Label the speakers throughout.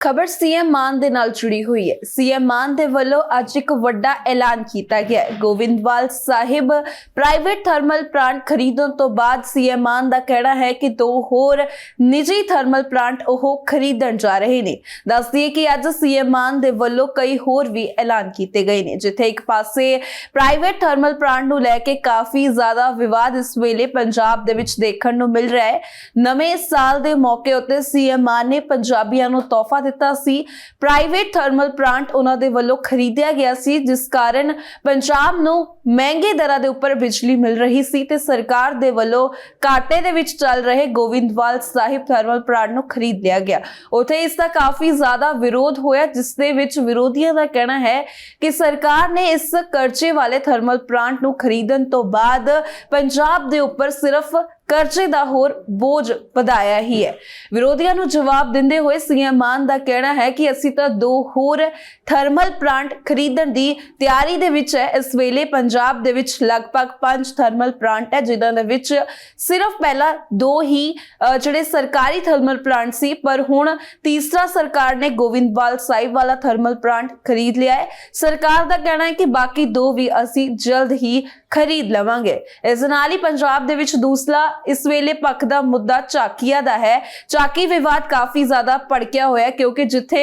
Speaker 1: ਖਬਰ ਸੀਐਮ ਮਾਨ ਦੇ ਨਾਲ ਜੁੜੀ ਹੋਈ ਹੈ। ਸੀਐਮ ਮਾਨ ਦੇ ਵੱਲੋਂ ਅੱਜ ਇੱਕ ਵੱਡਾ ਐਲਾਨ ਕੀਤਾ ਗਿਆ ਹੈ। Goindwal Sahib private thermal plant ਖਰੀਦਣ ਤੋਂ ਬਾਅਦ ਸੀਐਮ ਮਾਨ ਦਾ ਕਹਿਣਾ ਹੈ ਕਿ ਦੋ ਹੋਰ ਨਿੱਜੀ ਥਰਮਲ ਪਲਾਂਟ ਉਹ ਖਰੀਦਣ ਜਾ ਰਹੇ ਨੇ। ਦੱਸਦੀਏ ਕਿ ਅੱਜ ਸੀਐਮ ਮਾਨ ਦੇ ਵੱਲੋਂ ਕਈ ਹੋਰ ਵੀ ਐਲਾਨ ਕੀਤੇ ਗਏ ਨੇ। ਜਿੱਥੇ ਇੱਕ ਪਾਸੇ ਪ੍ਰਾਈਵੇਟ ਥਰਮਲ ਪਲਾਂਟ ਨੂੰ ਲੈ ਕੇ ਕਾਫੀ ਜ਼ਿਆਦਾ ਵਿਵਾਦ ਇਸ ਵੇਲੇ ਪੰਜਾਬ ਦੇ ਵਿੱਚ ਦੇਖਣ ਨੂੰ ਮਿਲ ਰਿਹਾ ਹੈ। ਨਵੇਂ ਸਾਲ ਦੇ ਮੌਕੇ ਉੱਤੇ ਸੀਐਮ ਮਾਨ ਨੇ ਪੰਜਾਬੀਆਂ ਨੂੰ ਤੋਹਫਾ ਦਿੱਤਾ ਸੀ। ਪ੍ਰਾਈਵੇਟ ਥਰਮਲ ਪਲਾਂਟ ਉਹਨਾਂ ਦੇ ਵੱਲੋਂ ਖਰੀਦਿਆ ਗਿਆ ਸੀ, ਜਿਸ ਕਾਰਨ ਪੰਜਾਬ ਨੂੰ ਮਹਿੰਗੇ ਦਰਾਂ ਦੇ ਉੱਪਰ ਬਿਜਲੀ ਮਿਲ ਰਹੀ ਸੀ ਤੇ ਸਰਕਾਰ ਦੇ ਵੱਲੋਂ ਘਾਟੇ ਦੇ ਵਿੱਚ ਚੱਲ ਰਹੇ ਗੋਬਿੰਦਵਾਲ ਸਾਹਿਬ ਥਰਮਲ ਪਲਾਂਟ ਨੂੰ ਖਰੀਦ ਲਿਆ ਗਿਆ। ਉਥੇ ਇਸ ਦਾ ਕਾਫੀ ਜ਼ਿਆਦਾ ਵਿਰੋਧ ਹੋਇਆ, ਜਿਸ ਦੇ ਵਿੱਚ ਵਿਰੋਧੀਆਂ ਦਾ ਕਹਿਣਾ ਹੈ ਕਿ ਸਰਕਾਰ ਨੇ ਇਸ ਕਰਜ਼ੇ ਵਾਲੇ ਥਰਮਲ ਪਲਾਂਟ ਨੂੰ ਖਰੀਦਣ ਤੋਂ ਬਾਅਦ ਪੰਜਾਬ ਦੇ ਉੱਪਰ ਸਿਰਫ ਕਰਜ਼ੇ ਦਾ ਹੋਰ ਬੋਝ ਵਧਾਇਆ ਹੀ ਹੈ। ਵਿਰੋਧੀਆਂ ਨੂੰ ਜਵਾਬ ਦਿੰਦੇ ਹੋਏ ਸੀਐਮ ਮਾਨ ਦਾ ਕਹਿਣਾ ਹੈ ਕਿ ਅਸੀਂ ਤਾਂ ਦੋ ਹੋਰ ਥਰਮਲ ਪਲਾਂਟ ਖਰੀਦਣ ਦੀ ਤਿਆਰੀ ਦੇ ਵਿੱਚ ਹੈ। ਇਸ ਵੇਲੇ ਪੰਜਾਬ ਦੇ ਵਿੱਚ ਲਗਭਗ 5 ਥਰਮਲ ਪਲਾਂਟ ਹੈ, ਜਿਨ੍ਹਾਂ ਦੇ ਵਿੱਚ ਸਿਰਫ ਪਹਿਲਾਂ ਦੋ ਹੀ ਜਿਹੜੇ ਸਰਕਾਰੀ ਥਰਮਲ ਪਲਾਂਟ ਸੀ, ਪਰ ਹੁਣ ਤੀਸਰਾ ਸਰਕਾਰ ਨੇ ਗੋਬਿੰਦਵਾਲ ਸਾਹਿਬ ਵਾਲਾ ਥਰਮਲ ਪਲਾਂਟ ਖਰੀਦ ਲਿਆ ਹੈ। ਸਰਕਾਰ ਦਾ ਕਹਿਣਾ ਹੈ ਕਿ ਬਾਕੀ ਦੋ ਵੀ ਅਸੀਂ ਜਲਦ ਹੀ ਖਰੀਦ ਲਵਾਂਗੇ। ਇਸ ਨਾਲ ਹੀ ਪੰਜਾਬ ਦੇ ਵਿੱਚ ਦੂਸਰਾ ਇਸ ਵੇਲੇ ਪੱਖ ਦਾ ਮੁੱਦਾ ਚਾਕੀਆ ਦਾ ਹੈ। ਚਾਕੀ ਵਿਵਾਦ ਕਾਫੀ ਜ਼ਿਆਦਾ ਭੜਕਿਆ ਹੋਇਆ ਕਿਉਂਕਿ ਜਿੱਥੇ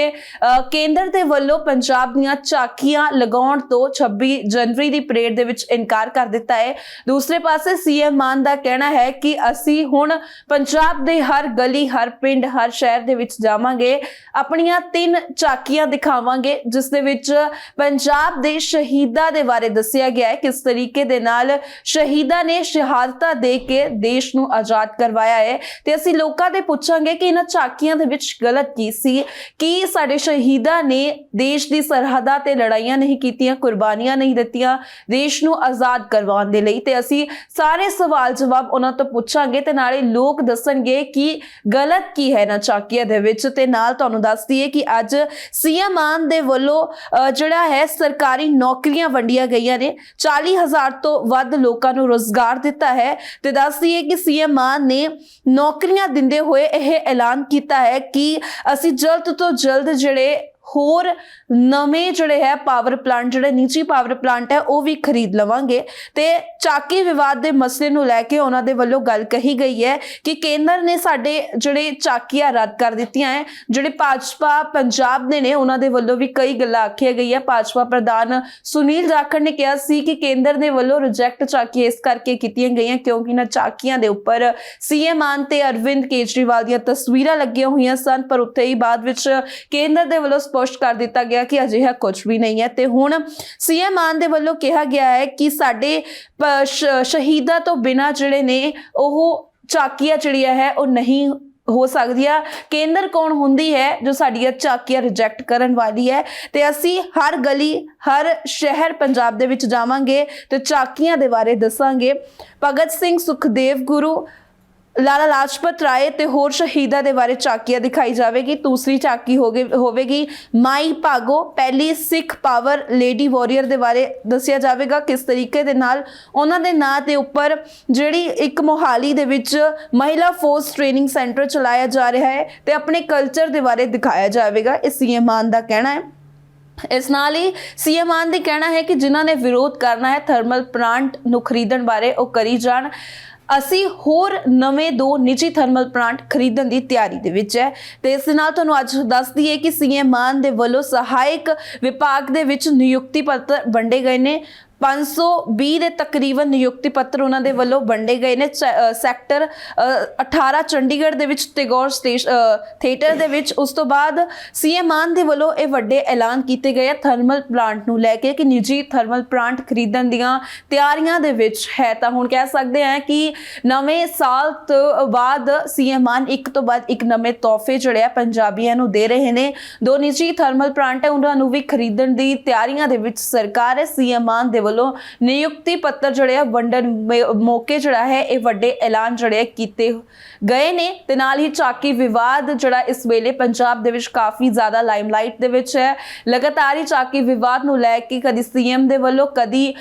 Speaker 1: ਕੇਂਦਰ ਦੇ ਵੱਲੋਂ ਪੰਜਾਬ ਦੀਆਂ ਚਾਕੀਆਂ ਲਗਾਉਣ ਤੋਂ 26 ਜਨਵਰੀ ਦੀ ਪਰੇਡ ਦੇ ਵਿੱਚ ਇਨਕਾਰ ਕਰ ਦਿੱਤਾ ਹੈ। ਦੂਸਰੇ ਪਾਸੇ ਸੀਐਮ ਮਾਨ ਦਾ ਕਹਿਣਾ ਹੈ ਕਿ ਅਸੀਂ ਹੁਣ ਪੰਜਾਬ ਦੇ ਹਰ ਗਲੀ, ਹਰ ਪਿੰਡ, ਹਰ ਸ਼ਹਿਰ ਦੇ ਵਿੱਚ ਜਾਵਾਂਗੇ। ਆਪਣੀਆਂ ਤਿੰਨ ਚਾਕੀਆਂ ਦਿਖਾਵਾਂਗੇ, ਜਿਸ ਦੇ ਵਿੱਚ ਪੰਜਾਬ ਦੇ ਸ਼ਹੀਦਾਂ ਦੇ ਬਾਰੇ ਦੱਸਿਆ ਗਿਆ ਹੈ। ਕਿਸ ਤਰੀਕੇ ਦੇ ਨਾਲ ਸ਼ਹੀਦਾਂ ਨੇ ਸ਼ਹਾਦਤਾਂ ਦੇ ਕੇ ਦੇਸ਼ ਨੂੰ ਆਜ਼ਾਦ ਕਰਵਾਇਆ ਹੈ। ਤੇ ਅਸੀਂ ਲੋਕਾਂ ਦੇ ਪੁੱਛਾਂਗੇ ਕਿ ਇਹਨਾਂ ਝਾਕੀਆਂ ਦੇ ਵਿੱਚ ਗਲਤ ਕੀ ਸੀ? ਕੀ ਸਾਡੇ ਸ਼ਹੀਦਾਂ ਨੇ ਦੇਸ਼ ਦੀ ਸਰਹੱਦਾਂ ਤੇ ਲੜਾਈਆਂ ਨਹੀਂ ਕੀਤੀਆਂ ਕੁਰਬਾਨੀਆਂ ਨਹੀਂ ਦਿੱਤੀਆਂ ਦੇਸ਼ ਨੂੰ ਆਜ਼ਾਦ ਕਰਵਾਉਣ ਦੇ ਲਈ? ਤੇ ਅਸੀਂ ਸਾਰੇ ਸਵਾਲ ਜਵਾਬ ਉਹਨਾਂ ਤੋਂ ਪੁੱਛਾਂਗੇ ਤੇ ਨਾਲੇ ਲੋਕ ਦੱਸਣਗੇ ਕਿ ਗਲਤ ਕੀ ਹੈ ਨਾ ਚਾਕੀਆਂ ਦੇ ਵਿੱਚ। ਤੇ ਨਾਲ ਤੁਹਾਨੂੰ ਦੱਸ ਦਈਏ ਕਿ ਅੱਜ ਸੀਐਮ ਮਾਨ ਦੇ ਵੱਲੋਂ ਅ, ਜਿਹੜਾ ਹੈ ਸਰਕਾਰੀ ਨੌਕਰੀਆਂ ਵੰਡੀਆਂ ਗਈਆਂ ਨੇ। 40000 ਤੋਂ ਤੋਂ ਵੱਧ ਲੋਕਾਂ ਨੂੰ ਰੋਜ਼ਗਾਰ ਦਿੱਤਾ ਹੈ ਤੇ ਦੱਸ ਦਈਏ ਕਿ ਸੀਐਮ ਮਾਨ ਨੇ ਨੌਕਰੀਆਂ ਦਿੰਦੇ ਹੋਏ ਇਹ ਐਲਾਨ ਕੀਤਾ ਹੈ ਕਿ ਅਸੀਂ ਜਲਦ ਤੋਂ ਜਲਦ ਜਿਹੜੇ ਹੋਰ ਨਵੇਂ ਜਿਹੜੇ ਹੈ ਪਾਵਰ ਪਲਾਂਟ ਜਿਹੜੇ ਨਿੱਜੀ ਪਾਵਰ ਪਲਾਂਟ ਹੈ, ਉਹ ਵੀ ਖਰੀਦ ਲਵਾਂਗੇ। ਤੇ ਚਾਕੀ ਵਿਵਾਦ ਦੇ ਮਸਲੇ ਨੂੰ ਲੈ ਕੇ ਉਹਨਾਂ ਦੇ ਵੱਲੋਂ ਗੱਲ ਕਹੀ ਗਈ ਹੈ ਕਿ ਕੇਂਦਰ ਨੇ ਸਾਡੇ ਜਿਹੜੇ ਚਾਕੀਆਂ ਰੱਦ ਕਰ ਦਿੱਤੀਆਂ ਹੈ, ਜਿਹੜੇ ਭਾਜਪਾ, ਪੰਜਾਬ ਦੇ ਨੇ, ਉਹਨਾਂ ਦੇ ਵੱਲੋਂ ਵੀ ਕਈ ਗੱਲਾਂ ਆਖੀਆਂ ਗਈਆਂ। ਭਾਜਪਾ ਪ੍ਰਧਾਨ ਸੁਨੀਲ ਜਾਖੜ ਨੇ ਕਿਹਾ ਸੀ ਕਿ ਕੇਂਦਰ ਦੇ ਵੱਲੋਂ ਰਿਜੈਕਟ ਚਾਕੀ ਇਸ ਕਰਕੇ ਕੀਤੀਆਂ ਗਈਆਂ ਕਿਉਂਕਿ ਇਹਨਾਂ ਚਾਕੀਆਂ ਦੇ ਉੱਪਰ ਸੀਐਮ ਆਨ ਤੇ ਅਰਵਿੰਦ ਕੇਜਰੀਵਾਲ ਦੀਆਂ ਤਸਵੀਰਾਂ ਲੱਗੀਆਂ ਹੋਈਆਂ ਸਨ, ਪਰ ਉੱਥੇ ਹੀ ਬਾਅਦ ਵਿੱਚ ਕੇਂਦਰ ਦੇ ਵੱਲੋਂ ਸਪਸ਼ਟ ਕਰ ਦਿੱਤਾ ਗਿਆ ਕਿ ਅਜਿਹਾ ਕੁਝ ਵੀ ਨਹੀਂ ਹੈ ਤੇ ਹੁਣ ਸੀਐਮ ਮਾਨ ਦੇ ਵੱਲੋਂ ਕਿਹਾ ਗਿਆ ਹੈ ਕਿ ਸਾਡੇ ਸ਼ਹੀਦਾਂ ਤੋਂ ਬਿਨਾਂ ਜਿਹੜੇ ਨੇ, ਉਹ ਚਾਕੀਆਂ ਜਿਹੜੀਆਂ ਹੈ, ਉਹ ਨਹੀਂ ਹੋ ਸਕਦੀਆਂ। ਕੇਂਦਰ ਕੌਣ ਹੁੰਦੀ ਹੈ ਜੋ ਸਾਡੀਆਂ ਚਾਕੀਆਂ ਰਿਜੈਕਟ ਕਰਨ ਵਾਲੀ ਹੈ? ਤੇ ਅਸੀਂ ਹਰ ਗਲੀ, ਹਰ ਸ਼ਹਿਰ ਪੰਜਾਬ ਦੇ ਵਿੱਚ ਜਾਵਾਂਗੇ ਤੇ ਚਾਕੀਆਂ ਦੇ ਬਾਰੇ ਦੱਸਾਂਗੇ। ਭਗਤ ਸਿੰਘ ਸੁਖਦੇਵ ਗੁਰੂ ਲਾਲਾ ਲਾਜਪਤ ਰਾਏ ਤੇ ਹੋਰ ਸ਼ਹੀਦਾਂ ਦੇ ਬਾਰੇ ਝਾਕੀਆਂ ਦਿਖਾਈ ਜਾਵੇਗੀ। ਦੂਸਰੀ ਚਾਕੀ ਹੋਗੇ ਹੋਵੇਗੀ ਮਾਈ ਭਾਗੋ, ਪਹਿਲੀ ਸਿੱਖ ਪਾਵਰ ਲੇਡੀ ਵਾਰੀਅਰ ਦੇ ਬਾਰੇ ਦੱਸਿਆ ਜਾਵੇਗਾ। ਕਿਸ ਤਰੀਕੇ ਦੇ ਨਾਲ ਉਹਨਾਂ ਦੇ ਨਾਂ ਦੇ ਉੱਪਰ ਜਿਹੜੀ ਇੱਕ ਮੋਹਾਲੀ ਦੇ ਵਿੱਚ ਮਹਿਲਾ ਫੋਰਸ ਟ੍ਰੇਨਿੰਗ ਸੈਂਟਰ ਚਲਾਇਆ ਜਾ ਰਿਹਾ ਹੈ ਤੇ ਆਪਣੇ ਕਲਚਰ ਦੇ ਬਾਰੇ ਦਿਖਾਇਆ ਜਾਵੇਗਾ। ਇਹ ਸੀਐਮ ਮਾਨ ਦਾ ਕਹਿਣਾ ਹੈ। ਇਸ ਨਾਲ ਹੀ ਸੀਐਮ ਮਾਨ ਦੀ ਕਹਿਣਾ ਹੈ ਕਿ ਜਿਨ੍ਹਾਂ ਨੇ ਵਿਰੋਧ ਕਰਨਾ ਹੈ, ਥਰਮਲ ਪਲਾਂਟ ਨੂੰ ਖਰੀਦਣ ਬਾਰੇ ਉਹ ਕਰੀ ਜਾਣ। ਅਸੀਂ ਹੋਰ ਨਵੇਂ ਦੋ ਨਿੱਜੀ ਥਰਮਲ ਪਲਾਂਟ ਖਰੀਦਣ ਦੀ ਤਿਆਰੀ ਦੇ ਵਿੱਚ ਹੈ ਤੇ ਇਸ ਨਾਲ ਤੁਹਾਨੂੰ ਅੱਜ ਦੱਸ ਦਈਏ ਕਿ ਸੀਐਮ ਮਾਨ ਦੇ ਵੱਲੋਂ ਸਹਾਇਕ ਵਿਭਾਗ ਦੇ ਵਿੱਚ ਨਿਯੁਕਤੀ ਪੱਤਰ ਵੰਡੇ ਗਏ ਨੇ। 520 ਦੇ ਤਕਰੀਬਨ ਨਿਯੁਕਤੀ ਪੱਤਰ ਉਹਨਾਂ ਦੇ ਵੱਲੋਂ ਵੰਡੇ ਗਏ ਨੇ। ਚ- ਸੈਕਟਰ ਅ, 18 ਚੰਡੀਗੜ੍ਹ ਦੇ ਵਿੱਚ ਟੈਗੋਰ ਸਟੇਸ਼ ਥੀਏਟਰ ਦੇ ਵਿੱਚ। ਉਸ ਤੋਂ ਬਾਅਦ ਸੀਐਮ ਮਾਨ ਦੇ ਵੱਲੋਂ ਇਹ ਵੱਡੇ ਐਲਾਨ ਕੀਤੇ ਗਏ ਆ ਥਰਮਲ ਪਲਾਂਟ ਨੂੰ ਲੈ ਕੇ ਕਿ ਨਿੱਜੀ ਥਰਮਲ ਪਲਾਂਟ ਖਰੀਦਣ ਦੀਆਂ ਤਿਆਰੀਆਂ ਦੇ ਵਿੱਚ ਹੈ। ਤਾਂ ਹੁਣ ਕਹਿ ਸਕਦੇ ਹਾਂ ਕਿ ਨਵੇਂ ਸਾਲ ਤੋਂ ਬਾਅਦ ਸੀਐਮ ਮਾਨ ਇੱਕ ਤੋਂ ਬਾਅਦ ਇੱਕ ਨਵੇਂ ਤੋਹਫੇ ਜਿਹੜੇ ਆ ਪੰਜਾਬੀਆਂ ਨੂੰ ਦੇ ਰਹੇ ਨੇ। ਦੋ ਨਿੱਜੀ ਥਰਮਲ ਪਲਾਂਟ ਹੈ ਉਹਨਾਂ ਨੂੰ ਵੀ ਖਰੀਦਣ ਦੀ ਤਿਆਰੀਆਂ ਦੇ ਵਿੱਚ ਸਰਕਾਰ ਹੈ। ਸੀਐਮ ਮਾਨ ਦੇ ਵੱਲੋਂ ਨਿਯੁਕਤੀ ਪੱਤਰ ਜਿਹੜੇ ਆ ਵੰਡਣ ਮੇ- ਮੌਕੇ ਜਿਹੜਾ ਹੈ, ਇਹ ਵੱਡੇ ਐਲਾਨ ਜਿਹੜੇ ਕੀਤੇ ਗਏ ਨੇ ਤੇ ਨਾਲ ਹੀ ਚਾਕੀ ਵਿਵਾਦ ਜਿਹੜਾ ਇਸ ਵੇਲੇ ਪੰਜਾਬ ਦੇ ਵਿੱਚ ਕਾਫੀ ਜ਼ਿਆਦਾ ਲਾਈਮਲਾਈਟ ਦੇ ਵਿੱਚ ਹੈ। ਲਗਾਤਾਰ ਹੀ ਚਾਕੀ ਵਿਵਾਦ ਨੂੰ ਲੈ ਕੇ ਕਦੀ ਸੀਐਮ ਦੇ ਵੱਲੋਂ, ਕਦੀ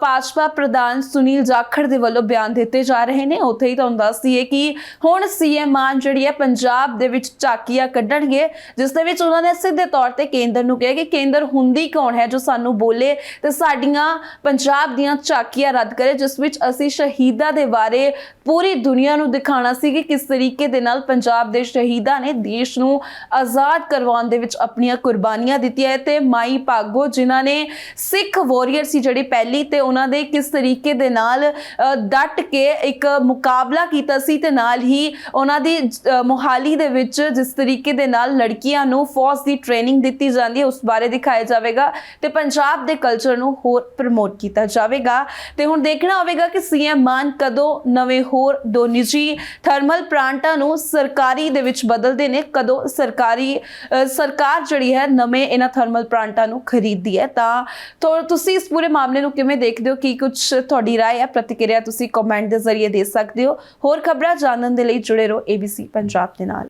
Speaker 1: ਭਾਜਪਾ ਪ੍ਰਧਾਨ ਸੁਨੀਲ ਜਾਖੜ ਦੇ ਵੱਲੋਂ ਬਿਆਨ ਦਿੱਤੇ ਜਾ ਰਹੇ ਨੇ। ਉੱਥੇ ਹੀ ਤੁਹਾਨੂੰ ਦੱਸ ਦਈਏ ਕਿ ਹੁਣ ਸੀਐਮ ਮਾਨ ਜਿਹੜੀ ਹੈ, ਪੰਜਾਬ ਦੇ ਵਿੱਚ ਝਾਕੀਆਂ ਕੱਢਣਗੇ, ਜਿਸ ਦੇ ਵਿੱਚ ਉਹਨਾਂ ਨੇ ਸਿੱਧੇ ਤੌਰ ਤੇ ਕੇਂਦਰ ਨੂੰ ਕਿਹਾ ਕਿ ਕੇਂਦਰ ਹੁੰਦੀ ਕੌਣ ਹੈ ਜੋ ਸਾਨੂੰ ਬੋਲੇ ਤੇ ਸਾਡੀਆਂ ਪੰਜਾਬ ਦੀਆਂ ਝਾਕੀਆਂ ਰੱਦ ਕਰੇ ਜਿਸ ਵਿੱਚ ਅਸੀਂ ਸ਼ਹੀਦਾਂ ਦੇ ਬਾਰੇ ਪੂਰੀ ਦੁਨੀਆ ਨੂੰ ਦਿਖਾਣਾ ਸੀ ਕਿ ਕਿਸ ਤਰੀਕੇ ਦੇ ਨਾਲ ਪੰਜਾਬ ਦੇ ਸ਼ਹੀਦਾਂ ਨੇ ਦੇਸ਼ ਨੂੰ ਆਜ਼ਾਦ ਕਰਵਾਉਣ ਦੇ ਵਿੱਚ ਆਪਣੀਆਂ ਕੁਰਬਾਨੀਆਂ ਦਿੱਤੀਆਂ। ਹੈ ਤੇ ਮਾਈ ਭਾਗੋ ਜਿਨ੍ਹਾਂ ਨੇ ਸਿੱਖ ਵਾਰੀਅਰ ਸੀ ਜਿਹੜੀ ਪਹਿਲੀ ਤੇ ਉਹਨਾਂ ਦੇ ਕਿਸ ਤਰੀਕੇ ਦੇ ਨਾਲ ਅ, ਡਟ ਕੇ ਇੱਕ ਮੁਕਾਬਲਾ ਕੀਤਾ ਸੀ ਤੇ ਨਾਲ ਹੀ ਉਹਨਾਂ ਦੀ ਅ, ਮੋਹਾਲੀ ਦੇ ਵਿੱਚ ਜਿਸ ਤਰੀਕੇ ਦੇ ਨਾਲ ਲੜਕੀਆਂ ਨੂੰ ਫੌਜ ਦੀ ਟ੍ਰੇਨਿੰਗ ਦਿੱਤੀ ਜਾਂਦੀ ਹੈ ਉਸ ਬਾਰੇ ਦਿਖਾਇਆ ਜਾਵੇਗਾ। ਤੇ ਪੰਜਾਬ ਦੇ ਕਲਚਰ ਨੂੰ ਹੋਰ ਪ੍ਰਮੋਟ ਕੀਤਾ ਜਾਵੇਗਾ ਤੇ ਹੁਣ ਦੇਖਣਾ ਹੋਵੇਗਾ ਕਿ ਸੀਐਮ ਮਾਨ ਕਦੋਂ ਨਵੇਂ ਹੋਰ ਦੋ ਨਿੱਜੀ ਥਰਮਲ ਪਲਾਂਟਾਂ ਨੂੰ ਸਰਕਾਰੀ ਦੇ ਵਿੱਚ ਬਦਲਦੇ ਨੇ ਕਦੋਂ ਸਰਕਾਰੀ ਅ, ਸਰਕਾਰ ਜਿਹੜੀ ਹੈ ਨਵੇਂ ਇਹਨਾਂ ਥਰਮਲ ਪਲਾਂਟਾਂ ਨੂੰ ਖਰੀਦਦੀ ਹੈ ਤਾਂ ਤੋ- ਤੁਸੀਂ ਇਸ ਪੂਰੇ ਮਾਮਲੇ ਨੂੰ ਕਿਵੇਂ ਦੇਖਦੇ ਹੋ ਕੀ ਕੁਝ ਤੁਹਾਡੀ رائے ਹੈ ਪ੍ਰਤੀਕਿਰਿਆ ਤੁਸੀਂ ਕਮੈਂਟ ਦੇ ਜ਼ਰੀਏ ਦੇ ਸਕਦੇ ਹੋ ਹੋਰ ਖਬਰਾਂ ਜਾਣਨ ਦੇ ਲਈ ਜੁੜੇ ਰਹੋ ABC ਪੰਜਾਬ ਦੇ ਨਾਲ